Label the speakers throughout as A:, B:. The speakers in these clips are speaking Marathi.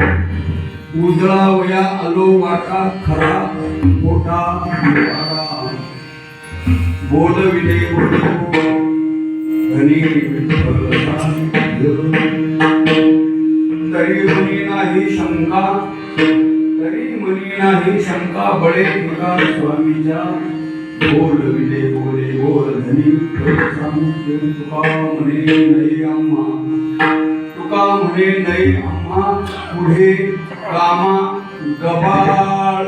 A: उजळावया आलो वाटा खरा मोठा निवारा बोल विले धनी तरी मनी नाही शंका तरी मनी नाही शंका बळे तुका स्वामीच्या. बोल विले बोले बोल धनी तुका म्हणे नाही आम्हा. तुका म्हणे नाही आम्हा पुढे कामा गबाळ.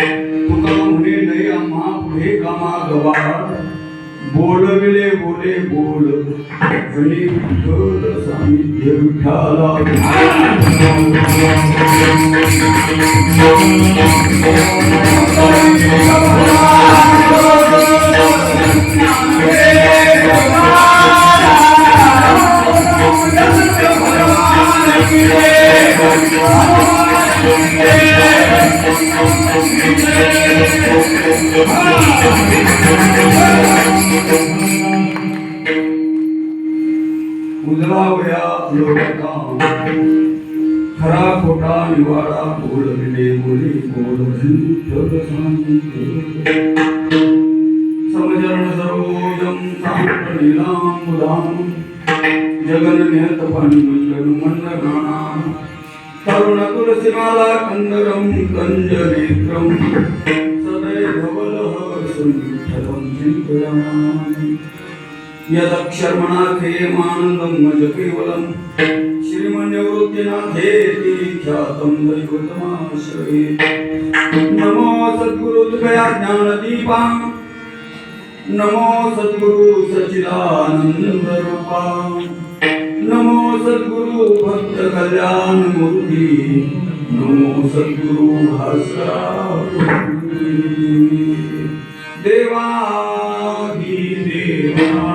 A: तुका म्हणे नाही अम्मा पुढे कामा गबाळ. बोलविले बोले बोल. धनी विठ्ठल सानिध्य विठ्ठला उजळा वया खरा खोटा निवाडा बोलविले बोले बोल धनी समजरण सरोजम सांप्रनीलामुदाम जगन पाणी तरुण तुलसीमाला कंदरम कंज नेत्रम। धवलः संविठ्ठलं मानन्दं श्रीमन्यवृत्तिनाथेति ख्यातं दैवतमाश्रये नमो सद्गुरुद्वया ज्ञानदीपा नमो सद्गुरु सच्चिदानंद नमो सद्गुरु भक्त कल्याण मूर्ती नमो सद्गुरु भास्करा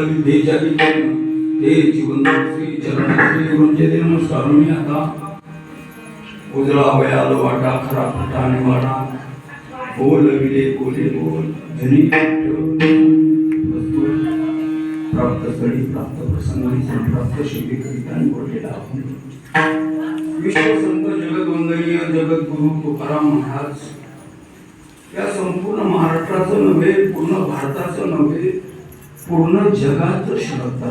A: होय देशाची ते जीवन श्री चरण श्री गुरुंचे ते नमस्कार. मी आता उजळा वयाल वाटा खरा फटा निवाडा बोल विले बोले बोल. धनी प्राप्त स्थळी प्राप्त प्रसंगी संप्राप्त शेती करिता निवडलेला आपण विश्वसंत जगदवंदनीय जगद्गुरु तुकाराम महाराज. या संपूर्ण महाराष्ट्राचं नव्हे पूर्ण भारताचं नव्हे पूर्ण जगाचं श्रद्धा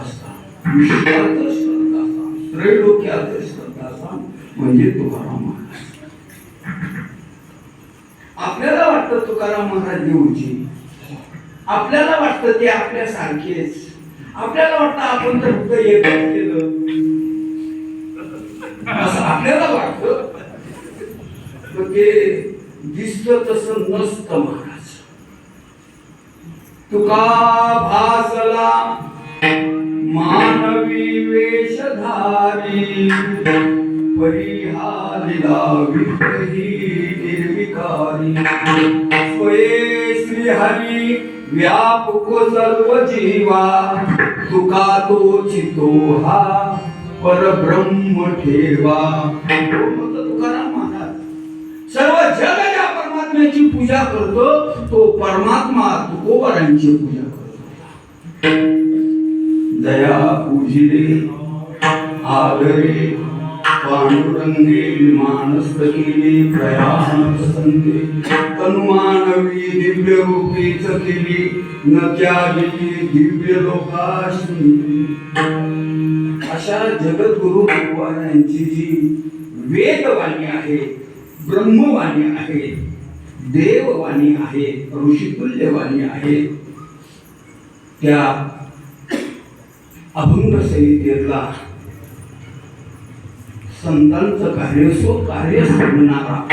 A: विश्वाचं श्रद्धास्थान श्रद्धा श्रद्धास्थान म्हणजे तुकाराम महाराज. आपल्याला वाटतं तुकाराम महाराज देऊची आपल्याला वाटतं ते आपल्या सारखेच आपल्याला वाटतं आपण तर फक्त एक केलं? असं आपल्याला वाटतं? ते दिसत तसं नसतं महाराज. तुका भासला मानवी वेशधारी परिहालिला विग्रही निर्विकारी. स्वये श्रीहरी व्यापक सर्व जीवा तुका तो चितो हा परब्रह्म ठेवा हो, तुकाराम महाराज सर्व जग ज्यांची पूजा करतो तो परमात्मा तुकोबारांची पूजा करतो. दया पूजिले आदरे पांडुरंगे मानस केली प्रयाण संगे तनुमानवी दिव्य रूपीच केली न त्या दिव्य लोकाशी अशा जगद्गुरु भगवानांची जी वेदवाणी आहे ब्रह्मवाणी आहे देववाणी आहे ऋषितुल्यवाणी आहे. त्या अभंग संहितेतला संतांचं कार्य सो कार्य सांगणारा.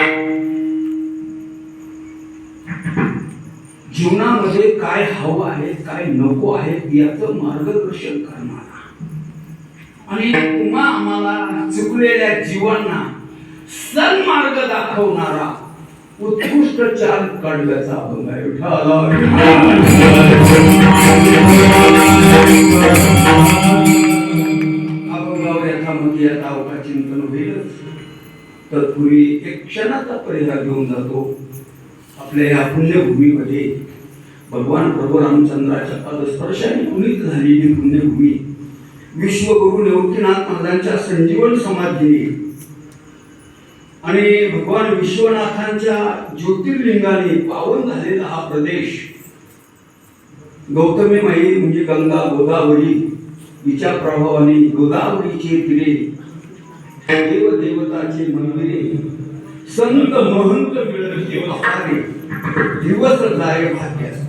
A: जीवनामध्ये काय हवं आहे काय नको आहे याचं मार्गदर्शन करणारा. आणि पुन्हा आम्हाला चुकलेल्या जीवांना सन्मार्ग दाखवणारा. उत्कृष्ट चार काढल्याचा अभंग आहे. विठ्ठला, विठ्ठला. अभंगावर यथामती म्हणजे आता चिंतन होईलच तत्पूर्वी एक क्षणाचा परिहार घेऊन जातो. आपल्या या पुण्यभूमीमध्ये भगवान प्रभू रामचंद्राच्या पदस्पर्शाने पुनीत झालेली पुण्यभूमी विश्वगुरु निवृत्तीनाथ महाराजांच्या संजीवन समाधीने आणि भगवान विश्वनाथांच्या ज्योतिर्लिंगाने पावन झालेला हा प्रदेश गौतमी माई म्हणजे गंगा गोदावरी हिच्या प्रभावाने गोदावरीचे तिरे देव देवताचे मंदिरे संत महंत मिळते अपारे दिवस जाय भाग्यास.